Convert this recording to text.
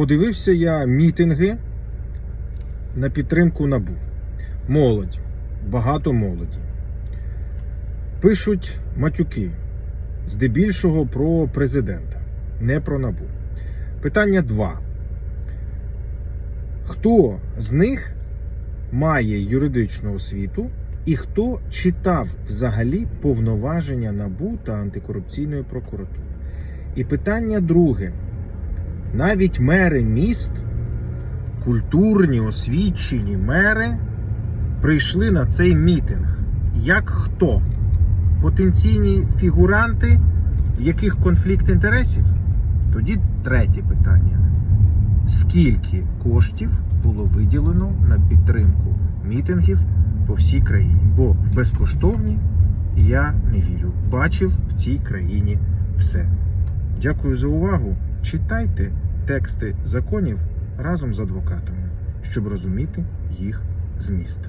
Подивився я мітинги на підтримку набу. Молодь, багато молоді. Пишуть матюки, здебільшого про президента, не про набу. Питання два. Хто з них має юридичну освіту і хто читав взагалі повноваження НАБУ та антикорупційної прокуратури? І питання друге. Навіть мери міст, культурні, освічені мери, прийшли на цей мітинг. Як хто? Потенційні фігуранти, в яких конфлікт інтересів? Тоді третє питання. Скільки коштів було виділено на підтримку мітингів по всій країні? Бо в безкоштовні я не вірю. Бачив в цій країні все. Дякую за увагу. Читайте тексти законів разом з адвокатами, щоб розуміти їх зміст.